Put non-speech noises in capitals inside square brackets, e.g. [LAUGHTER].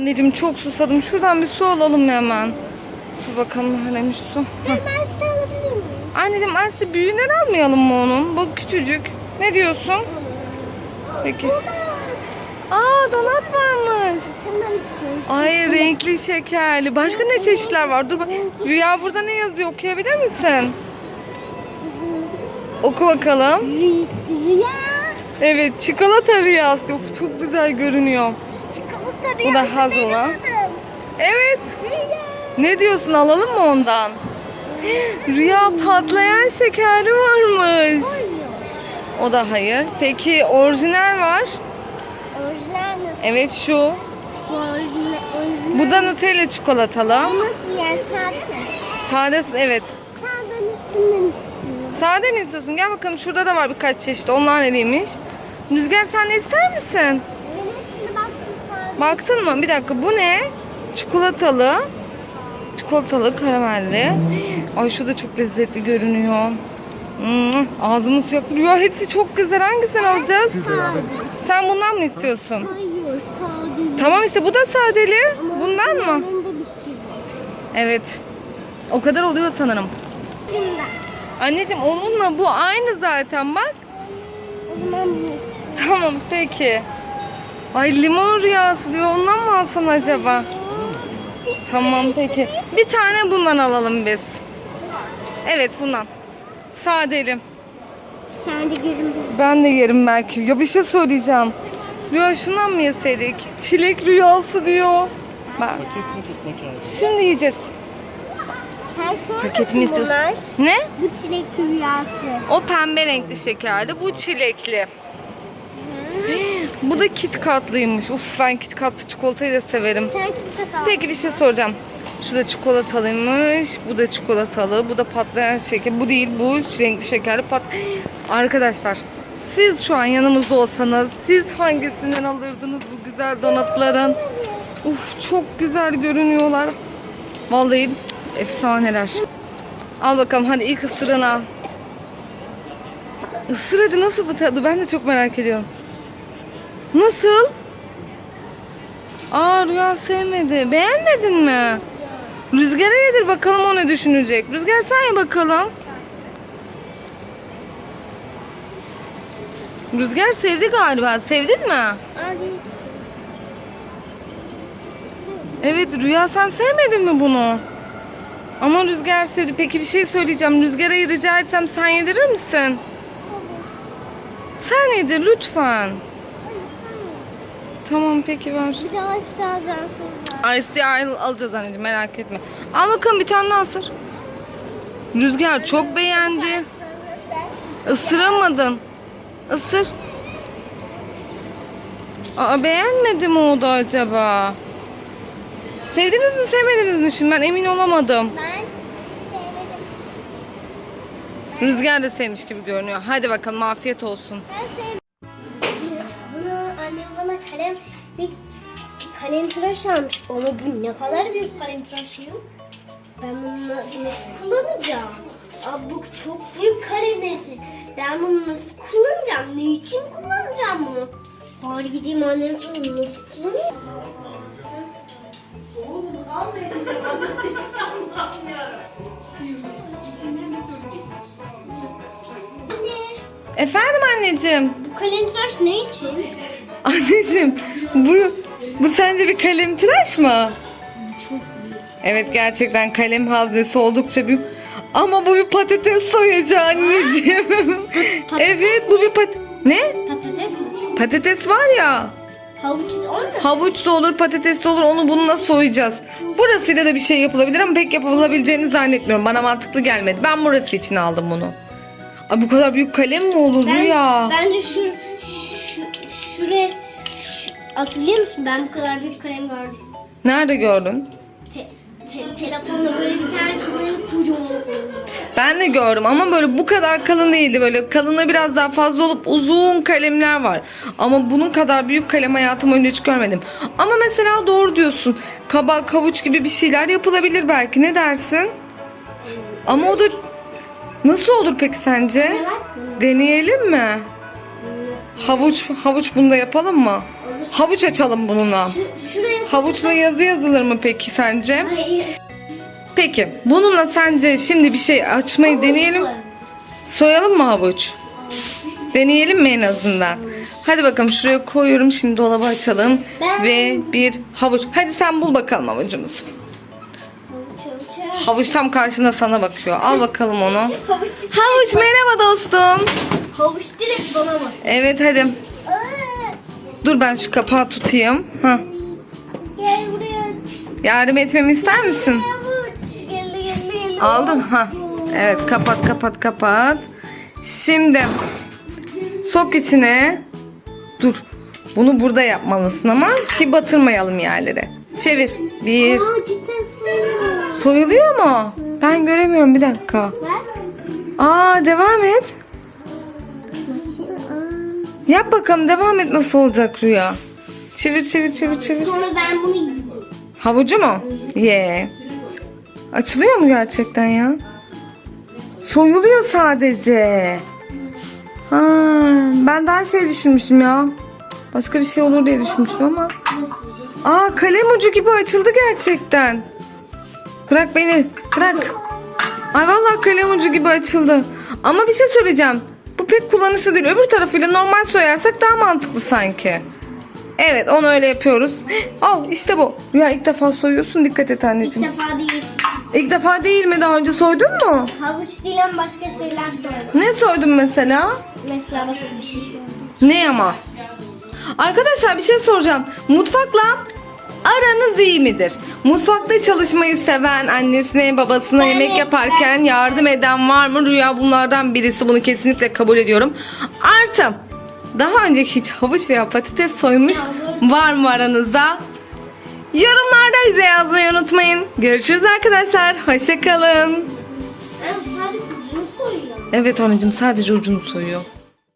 Anneciğim çok susadım. Şuradan bir su alalım hemen. Dur bakalım neymiş su. Ben size alabilir miyim? Anneciğim Aslı büyüğünü almayalım mı onun? Bak küçücük. Ne diyorsun? Peki. Aa donat varmış. Şundan istiyorum. Ay renkli şekerli. Başka ne çeşitler var? Dur bak. Rüya burada ne yazıyor? Okuyabilir misin? Oku bakalım. Rü- Rüya. Evet çikolata rüyası. Of, çok güzel görünüyor. Bu da adım. Evet. Ne diyorsun alalım mı ondan? Rüya patlayan şekerli varmış. O da hayır. Peki orijinal var. Orijinal nasıl? Evet şu. Bu da Nutella çikolatalı. Nasıl yani sade? Sade evet. Sade mi istiyorsun? Gel bakalım şurada da var birkaç çeşit. Onlar nereymiş? Rüzgar sen de ister misin? Ben hepsine baktım sade. Baktın mı? Bir dakika bu ne? Çikolatalı. Çikolatalı karamelli. Ay şu da çok lezzetli görünüyor. Hmm, ağzımız su yaptı. Hepsi çok güzel. Hangisini alacağız? Sen bundan mı istiyorsun? Hayır sade. Tamam işte bu da sadeli. Ama Bundan mı? şey. Evet. O kadar oluyor sanırım. Anneciğim onunla bu aynı zaten bak. O zaman bu. Tamam peki. Ay limon rüyası diyor. Ondan mı alsan acaba? Tamam peki. Bir tane bundan alalım biz. Evet bundan. Sadeli. Sen de bu. Ben de yerim belki. Ya bir şey söyleyeceğim. Rüya şundan mı yeseydik? Çilek rüyası diyor. Bak. Şimdi yiyeceğiz. Sen sonra Paket mi istiyorsun? Ne? Bu çilek rüyası. O pembe renkli şekerli. Bu çilekli. Bu da kit katlıymış. Uf ben kit katlı çikolatayı da severim. Peki bir şey soracağım. Şu da çikolatalıymış. Bu da çikolatalı. Bu da patlayan şeker. Bu değil bu renkli şekerli pat. Arkadaşlar siz şu an yanımızda olsanız siz hangisinden alırdınız bu güzel donatların? Uf çok güzel görünüyorlar. Vallahi efsaneler. Al bakalım hadi ilk ısırığını al. Isır hadi nasıl bu tadı ben de çok merak ediyorum. Nasıl? Aa Rüya sevmedi. Beğenmedin mi? Rüzgar'a yedir bakalım o ne düşünecek. Rüzgar sen ye bakalım. Rüzgar sevdi galiba. Sevdin mi? Evet Rüya sen sevmedin mi bunu? Ama Rüzgar sevdi. Peki bir şey söyleyeceğim. Rüzgar'a rica etsem sen yedirir misin? Sen yedir lütfen. Tamam peki ver. Bir daha alacağım sonra. Ice al alacağız anneciğim merak etme. Al bakalım bir tane daha ısır. Rüzgar çok beğendi. Isıramadın. Isır. Aa beğenmedi mi o da acaba? Sevdiniz mi sevmediniz mi şimdi ben emin olamadım. Ben sevmedim. Rüzgar da sevmiş gibi görünüyor. Hadi bakalım afiyet olsun. Ben sevmedim. Bir kalem tıraş almış. Ama bu ne kadar büyük kalem tıraşı yok. Ben bunu nasıl kullanacağım? Aa, bu çok büyük kalem için. Ben bunu nasıl kullanacağım? Ne için kullanacağım bunu? Bari gideyim annem sorayım nasıl kullanayım? Anne, Efendim anneciğim. bu kalem tıraş ne için? Anneciğim bu bu sence bir kalem tıraş mı? Evet gerçekten kalem haznesi oldukça büyük. Ama bu bir patates soyacağı anneciğim. [LAUGHS] evet bu bir pat... Ne? Patates mi? Patates var ya. Havuç o mu? Havuç da olur patates de olur onu bununla soyacağız. Burasıyla da bir şey yapılabilir ama pek yapılabileceğini zannetmiyorum. Bana mantıklı gelmedi. Ben burası için aldım bunu. Ay bu kadar büyük kalem mi olur Ben, ya? Bence şu, şu şuraya asıl biliyor musun ben bu kadar büyük kalem gördüm. Nerede gördün? Te, te, telefonda böyle bir tane kızların kocaman Ben de gördüm ama böyle bu kadar kalın değildi. Böyle kalınlığı biraz daha fazla olup uzun kalemler var. Ama bunun kadar büyük kalem hayatım boyunca hiç görmedim. Ama mesela doğru diyorsun. Kabak, kavuç gibi bir şeyler yapılabilir belki. Ne dersin? Ama o da nasıl olur peki sence? Deneyelim mi? Havuç havuç bunu da yapalım mı? Havuç açalım bununla. Şuraya Havuçla yazı yazılır mı peki sence? Hayır. Peki bununla sence şimdi bir şey açmayı deneyelim. Soyalım mı havuç? Deneyelim mi en azından? Hadi bakalım şuraya koyuyorum. Şimdi dolabı açalım. Ben- Ve bir havuç. Hadi sen bul bakalım havucumuzu. Havuç tam karşında sana bakıyor. Al bakalım onu. Havuç merhaba dostum. Havuç direkt bana bak. Evet hadi. Dur ben şu kapağı tutayım. Hah. Gel buraya. Yardım etmemi ister misin? Havuç. Gel gel gel. Aldın ha. Evet kapat kapat kapat. Şimdi sok içine. Dur. Bunu burada yapmalısın ama ki batırmayalım yerlere. Çevir. Bir. Aa cidden soyuyor. Soyuluyor mu? Ben göremiyorum bir dakika. Aa devam et. Yap bakalım devam et nasıl olacak Rüya. Çevir çevir çevir çevir. Sonra ben bunu yiyeyim. Havucu mu? Ye. Açılıyor mu gerçekten ya? Soyuluyor sadece. Ha, ben daha şey düşünmüştüm ya. Başka bir şey olur diye düşünmüştüm ama. Aa kalem ucu gibi açıldı gerçekten. Bırak beni. Bırak. Ay vallahi kalem ucu gibi açıldı. Ama bir şey söyleyeceğim. Pek kullanışlı değil. Öbür tarafıyla normal soyarsak daha mantıklı sanki. Evet onu öyle yapıyoruz. [GASPS] Al işte bu. Rüya ilk defa soyuyorsun. Dikkat et İlk anneciğim. defa değil. İlk defa değil mi? Daha önce soydun mu? Havuç değil ama başka şeyler soydum. Ne soydun mesela? Mesela başka bir şey soydum. Ne ama? Arkadaşlar bir şey soracağım. Mutfakla aranız iyi midir? Mutfakta çalışmayı seven, annesine babasına yemek yaparken yardım eden var mı? Rüya bunlardan birisi. Bunu kesinlikle kabul ediyorum. Artı daha önce hiç havuç veya patates soymuş var mı aranızda? Yorumlarda bize yazmayı unutmayın. Görüşürüz arkadaşlar. Hoşçakalın. Ben sadece ucunu soyuyorum. Evet anneciğim sadece ucunu soyuyor.